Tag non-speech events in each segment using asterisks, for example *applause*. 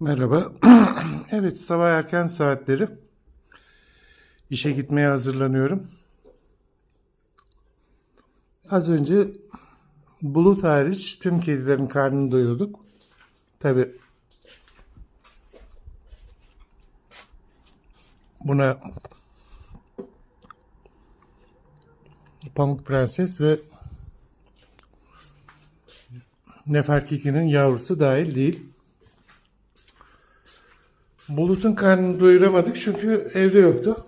Merhaba. *clears throat* Evet, sabah erken saatleri. İşe gitmeye hazırlanıyorum. Az önce Bulut hariç tüm kedilerin karnını doyurduk. Tabi buna Pamuk Prenses ve Neferkiki'nin yavrusu dahil değil. Bulut'un karnını doyuramadık çünkü evde yoktu.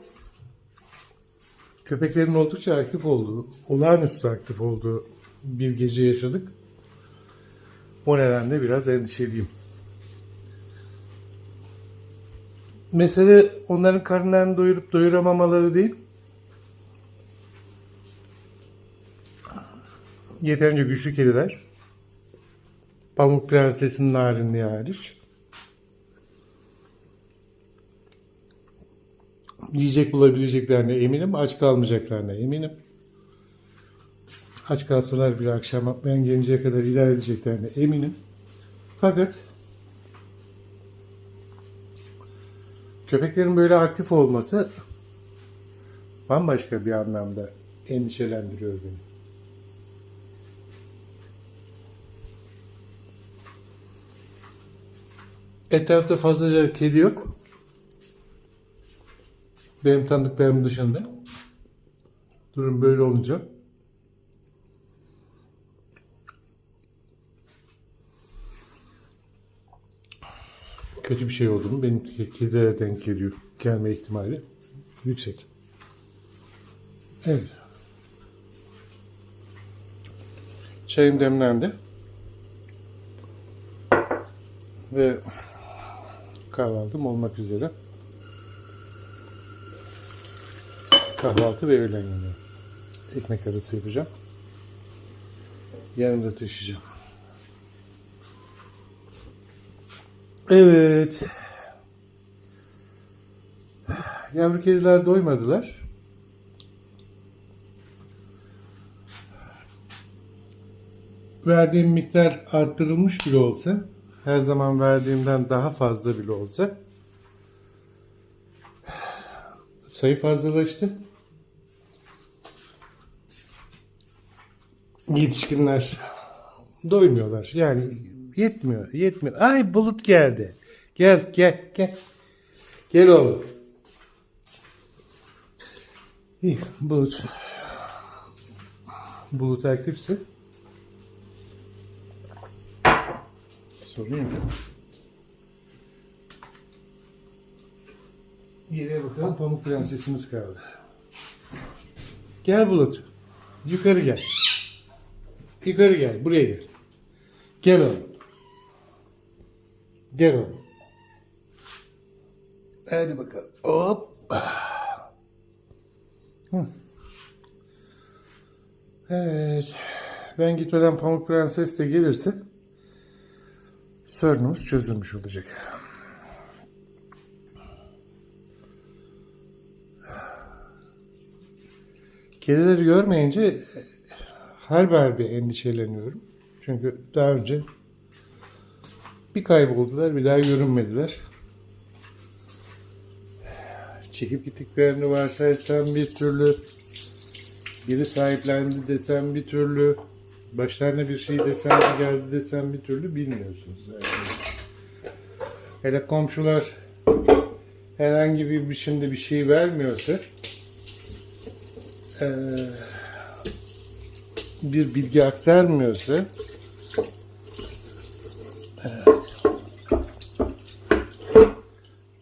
Köpeklerin oldukça aktif olduğu, olağanüstü aktif olduğu bir gece yaşadık. O nedenle biraz endişeliyim. Mesele onların karınlarını doyurup doyuramamaları değil. Yeterince güçlü kediler. Pamuk Prenses'in narinliği hariç. Yiyecek bulabileceklerine eminim. Aç kalmayacaklarına eminim. Aç kalsalar bile akşam ben gelinceye kadar idare edeceklerine eminim. Fakat köpeklerin böyle aktif olması bambaşka bir anlamda endişelendiriyor beni. Etrafta fazlaca kedi yok. Benim tanıdıklarım dışında. Durum böyle olunca. Kötü bir şey oldu mu benim kedilere denk geliyor. Gelme ihtimali yüksek. Evet. Çayım demlendi. Ve kahvaltım olmak üzere. Kahvaltı ve öğlen yemeği. Ekmek arası yapacağım. Yanımda taşıyacağım. Evet. Yavru kediler doymadılar. Verdiğim miktar arttırılmış bile olsa, her zaman verdiğimden daha fazla bile olsa sayı fazlalaştı. Yetişkinler doymuyorlar. Yani yetmiyor, yetmiyor. Ay bulut geldi. Gel, gel, gel. Gel oğlum. İyi, bulut. Bulut aktifse sorun yok. Geriye bakalım Pamuk Prensesimiz kaldı. Gel Bulut. Yukarı gel. Yukarı gel. Buraya gel. Gel oğlum. Gel oğlum. Hadi bakalım. Hop. Hı. Evet. Ben gitmeden Pamuk Prenses de gelirse sorunumuz çözülmüş olacak. Kedileri görmeyince her bir endişeleniyorum. Çünkü daha önce bir kayboldular, bir daha görünmediler. Çekip gittiklerini varsaysam bir türlü, biri sahiplendi desem bir türlü, başlarına bir şey desem geldi desem bir türlü bilmiyorsunuz. Hele komşular herhangi bir biçimde bir şey vermiyorsa eee, bir bilgi aktarmıyorsa evet.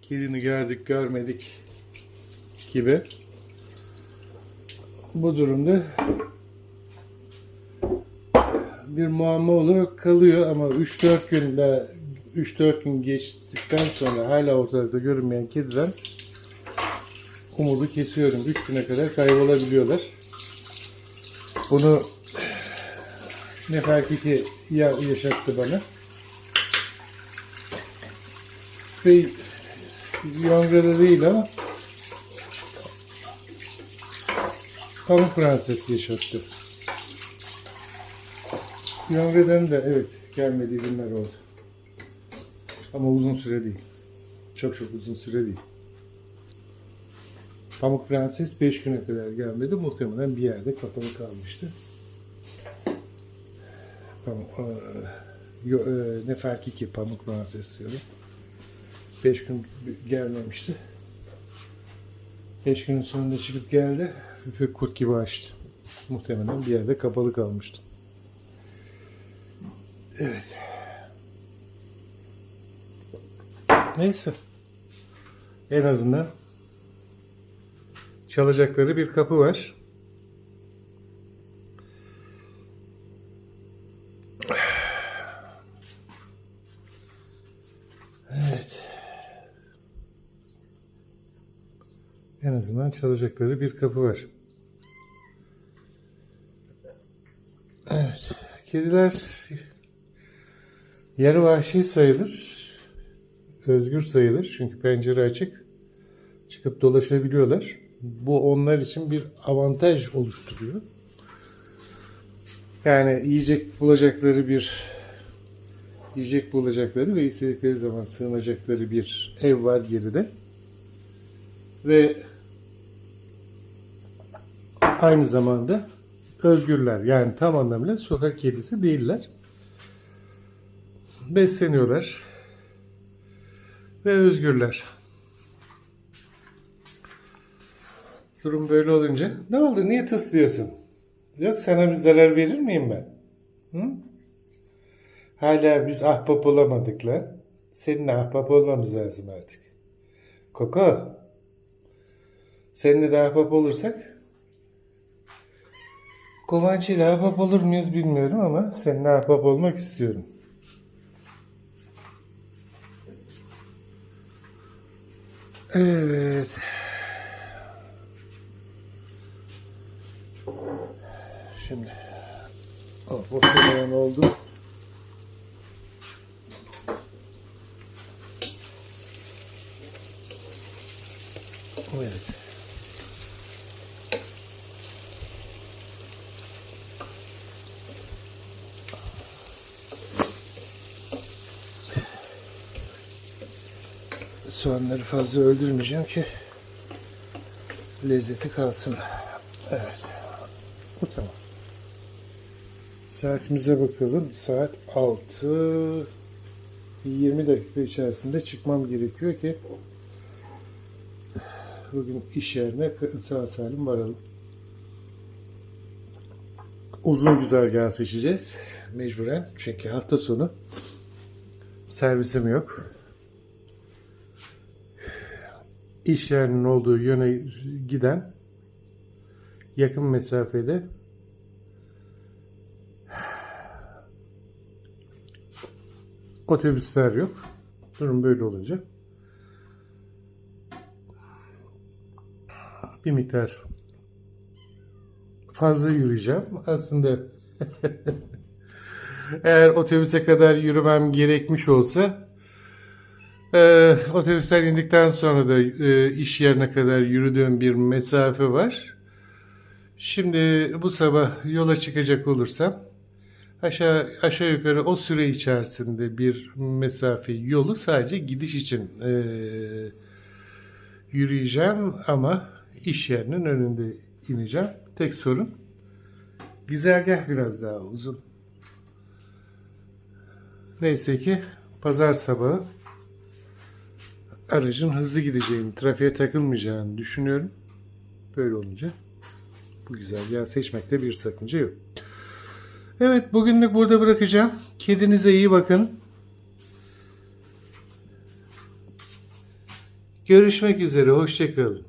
Kedini gördük görmedik gibi bu durumda bir muamma olarak kalıyor ama 3-4 günde 3-4 gün geçtikten sonra hala ortalıkta görünmeyen kediden umudu kesiyorum. 3 güne kadar kaybolabiliyorlar. Bunu Nefertiti ya yaşattı bana. Ve Yongra'da değil ama Pamuk Prenses yaşattı. Yongra'dan da evet gelmediği günler oldu. Ama uzun süre değil. Çok çok uzun süre değil. Pamuk Prenses 5 güne kadar gelmedi. Muhtemelen bir yerde kapalı kalmıştı. Pamuk, yo, eee, ne fark ki Pamuk Prenses diyorum. 5 gün gelmemişti. 5 günün sonunda çıkıp geldi ve kurt gibi açtı. Muhtemelen bir yerde kapalı kalmıştı. Evet. Neyse. En azından çalacakları bir kapı var. En azından çalacakları bir kapı var. Evet. Kediler yarı vahşi sayılır. Özgür sayılır. Çünkü pencere açık. Çıkıp dolaşabiliyorlar. Bu onlar için bir avantaj oluşturuyor. Yani yiyecek bulacakları bir yiyecek bulacakları ve istedikleri zaman sığınacakları bir ev var geride. Ve aynı zamanda özgürler. Yani tam anlamıyla sokak kedisi değiller. Besleniyorlar ve özgürler. Durum böyle olunca ne oldu? Niye tıslıyorsun? Yok sana bir zarar verir miyim ben? Hı? Hala biz ahbap olamadık lan. Seninle ahbap olmamız lazım artık. Koko. Seninle de ahbap olursak Kovançı ile ahbap olur muyuz bilmiyorum ama seninle ahbap olmak istiyorum. Evet. Şimdi oh, muhtemelen oldu. Evet. Soğanları fazla öldürmeyeceğim ki lezzeti kalsın. Evet. Bu tamam. Saatimize bakalım. Saat 6 20 dakika içerisinde çıkmam gerekiyor ki bugün iş yerine sağ salim varalım. Uzun güzergah seçeceğiz. Mecburen. Çünkü hafta sonu servisim yok. İş yerinin olduğu yöne giden yakın mesafede otobüsler yok. Durum böyle olunca bir miktar fazla yürüyeceğim. Aslında *laughs* eğer otobüse kadar yürümem gerekmiş olsa ee, otobüsten indikten sonra da e, iş yerine kadar yürüdüğüm bir mesafe var. Şimdi bu sabah yola çıkacak olursam aşağı aşağı yukarı o süre içerisinde bir mesafe yolu sadece gidiş için e, yürüyeceğim ama iş yerinin önünde ineceğim. Tek sorun güzergah biraz daha uzun. Neyse ki pazar sabahı aracın hızlı gideceğini, trafiğe takılmayacağını düşünüyorum. Böyle olunca bu güzergahı seçmekte bir sakınca yok. Evet bugünlük burada bırakacağım. Kedinize iyi bakın. Görüşmek üzere. Hoşçakalın.